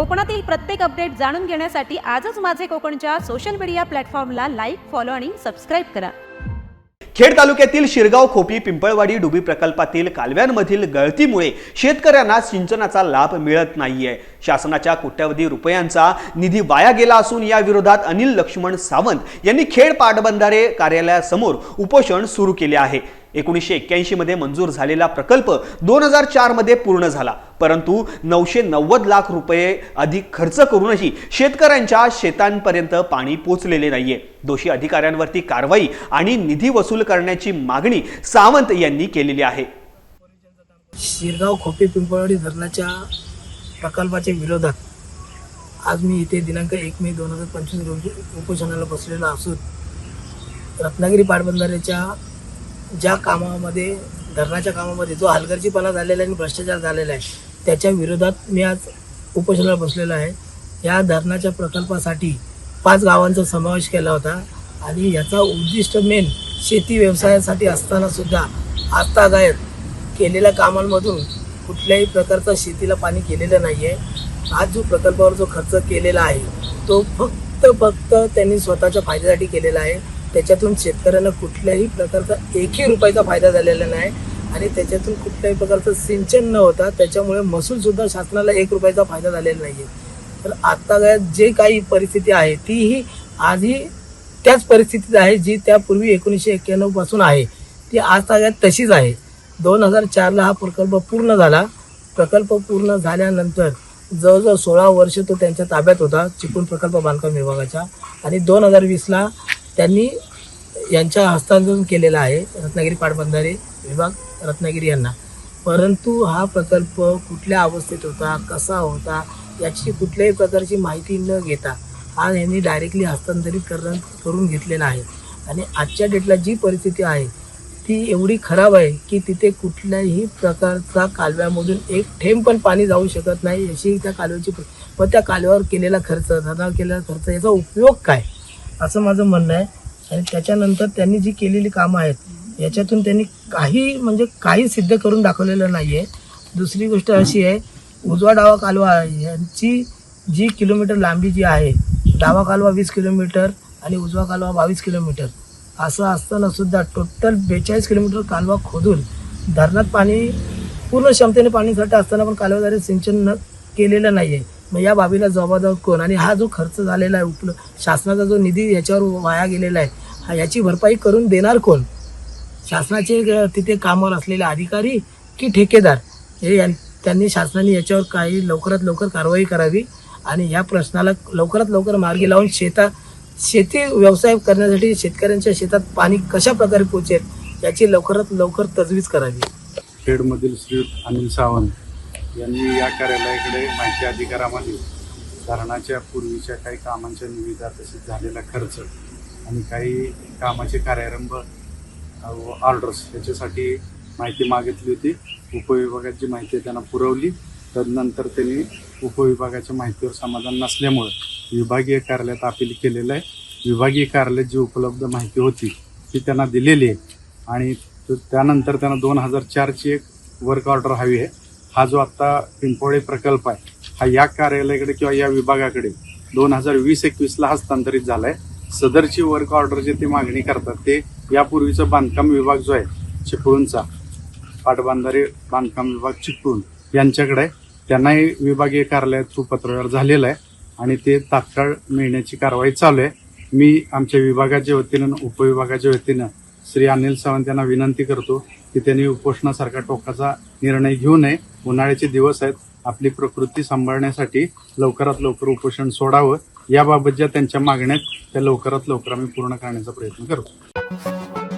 कोकणातील प्रत्येक अपडेट जाणून घेण्यासाठी आजच माझे कोकणच्या सोशल मीडिया प्लॅटफॉर्मला लाईक फॉलो आणि सबस्क्राईब करा. खेड तालुक्यातील शिरगाव खोपी पिंपळवाडी डुबी प्रकल्पातील कालव्यांमधील गळतीमुळे शेतकऱ्यांना सिंचनाचा लाभ मिळत नाहीये. शासनाच्या कोट्यवधी रुपयांचा निधी वाया गेला असून या विरोधात अनिल लक्ष्मण सावंत यांनी खेड पाटबंधारे कार्यालयासमोर उपोषण सुरू केले आहे. एकोणीसशे एक्क्याऐंशीमध्ये मंजूर झालेला प्रकल्प दोन हजार चारमध्ये पूर्ण झाला. परंतु नऊशे नव्वद लाख रुपये अधिक खर्च करूनही शेतकऱ्यांच्या शेतांपर्यंत पाणी पोचलेले नाहीये. दोषी अधिकाऱ्यांवरती कारवाई आणि निधी वसूल करण्याची मागणी सावंत यांनी केलेली आहे. शिरगाव खोपे पिंपळवाडी धरणाच्या प्रकल्पाच्या विरोधात आज मी इथे दिनांक एक मे दोन हजार पंचवीस रोजी उपोषणाला बसलेलो असून रत्नागिरी पाटबंधाऱ्याच्या ज्या कामामध्ये धरणाच्या कामामध्ये जो हलगर्जीपणा झालेला आहे आणि भ्रष्टाचार झालेला आहे त्याच्या विरोधात मी आज उपोषणाला बसलेलो आहे. या धरणाच्या प्रकल्पासाठी पाच गावांचा समावेश केला होता आणि याचा उद्दिष्ट मेन शेती व्यवसायासाठी असताना सुद्धा आत्तागायत केलेल्या कामांमधून कुठल्याही प्रकारचा शेतीला पाणी केलेलं नाही आहे आज जो प्रकल्पावर जो खर्च केलेला आहे तो फक्त फक्त त्यांनी स्वतःच्या फायद्यासाठी केलेला आहे. त्याच्यातून शेतकऱ्यांना कुठल्याही प्रकारचा एकही रुपयाचा फायदा झालेला नाही आणि त्याच्यातून कुठल्याही प्रकारचं सिंचन न होता त्याच्यामुळे महसूलसुद्धा शासनाला एक रुपयाचा फायदा झालेला नाही आहे तर आत्ता जे काही परिस्थिती आहे तीही आजही त्याच परिस्थितीत आहे जी त्यापूर्वी एकोणीसशे एक्क्याण्णवपासून आहे. ती आज तागायत तशीच आहे. दोन हजार चारला हा प्रकल्प पूर्ण झाला. प्रकल्प पूर्ण झाल्यानंतर जवळजवळ सोळा वर्ष तो त्यांच्या ताब्यात होता चिपळूण प्रकल्प बांधकाम विभागाच्या. आणि दोन हजार वीसला त्यांनी यांच्या हस्तांतरण केलेलं आहे रत्नागिरी पाटबंधारे विभाग रत्नागिरी यांना. परंतु हा प्रकल्प कुठल्या अवस्थेत होता कसा होता याची कुठल्याही प्रकारची माहिती न घेता हा यांनी डायरेक्टली हस्तांतरित करण करून घेतलेला आहे. आणि आजच्या डेटला जी परिस्थिती आहे ती एवढी खराब आहे की तिथे कुठल्याही प्रकारचा कालव्यामधून एक थेंब पण पाणी जाऊ शकत नाही अशी त्या कालव्याची व त्या कालव्यावर केलेला खर्च धरणावर केलेला खर्च याचा उपयोग काय? असं माझं म्हणणं आहे. आणि त्याच्यानंतर त्यांनी जी केलेली कामं आहेत याच्यातून त्यांनी काही म्हणजे काही सिद्ध करून दाखवलेलं नाही आहे दुसरी गोष्ट अशी आहे उजवा डावा कालवा यांची जी किलोमीटर लांबी जी आहे डावा कालवा वीस किलोमीटर आणि उजवा कालवा बावीस किलोमीटर असं असतानासुद्धा टोटल बेचाळीस किलोमीटर कालवा खोदून धरणात पाणी पूर्ण क्षमतेने पाणी साठा असताना पण कालव्याद्वारे सिंचन न केलेलं नाही आहे मग या बाबीला जबाबदार कोण? आणि हा जो खर्च झालेला आहे उपल शासनाचा जो निधी याच्यावर वाया गेलेला आहे हा याची भरपाई करून देणार कोण? शासनाचे तिथे कामावर असलेले अधिकारी की ठेकेदार? हे त्यांनी शासनाने याच्यावर काही लवकरात लवकर कारवाई करावी आणि या प्रश्नाला लवकरात लवकर मार्गी लावून शेता शेती व्यवसाय करण्यासाठी शेतकऱ्यांच्या शेतात पाणी कशा प्रकारे पोचेल याची लवकरात लवकर तजवीज करावी. खेडमधील श्री अनिल सावंत यांनी या कार्यालयाकडे माहिती अधिकारामध्ये धरणाच्या पूर्वीच्या काही कामांच्या निविदा तसेच झालेला खर्च आणि काही कामाचे कार्यारंभ ऑर्डर्स याच्यासाठी माहिती मागितली होती. उपविभागाची माहिती त्यांना पुरवली. तदनंतर त्यांनी उपविभागाच्या माहितीवर समाधान नसल्यामुळं विभागीय कार्यालयात अपील केलेलं आहे. विभागीय कार्यालयात जी उपलब्ध माहिती होती ती त्यांना दिलेली आहे. आणि त्यानंतर त्यांना दोन हजार चारची एक वर्क ऑर्डर हवी आहे. हा जो आत्ता पिंपोळे प्रकल्प आहे हा या कार्यालयाकडे किंवा या विभागाकडे दोन हजार वीस एकवीसला हस्तांतरित झाला आहे सदरची वर्क ऑर्डर जे ते मागणी करतात ते यापूर्वीचा बांधकाम विभाग जो आहे चिपळूणचा. पाटबांधारे बांधकाम विभाग चिपळूण यांच्याकडे त्यांनाही विभागीय कार्यालयात तो पत्रव्यवहार झालेला आहे आणि ते तात्काळ मिळण्याची कारवाई चालू आहे. मी आमच्या विभागाच्या वतीनं उपविभागाच्या वतीनं श्री अनिल सावंत यांना विनंती करतो की त्यांनी उपोषणासारखा टोकाचा निर्णय घेऊ नये. उन्हाळ्याचे दिवस आहेत. आपली प्रकृती सांभाळण्यासाठी लवकरात लवकर उपोषण सोडावं. याबाबत ज्या त्यांच्या मागण्या आहेत त्या लवकरात लवकर आम्ही पूर्ण करण्याचा प्रयत्न करतो.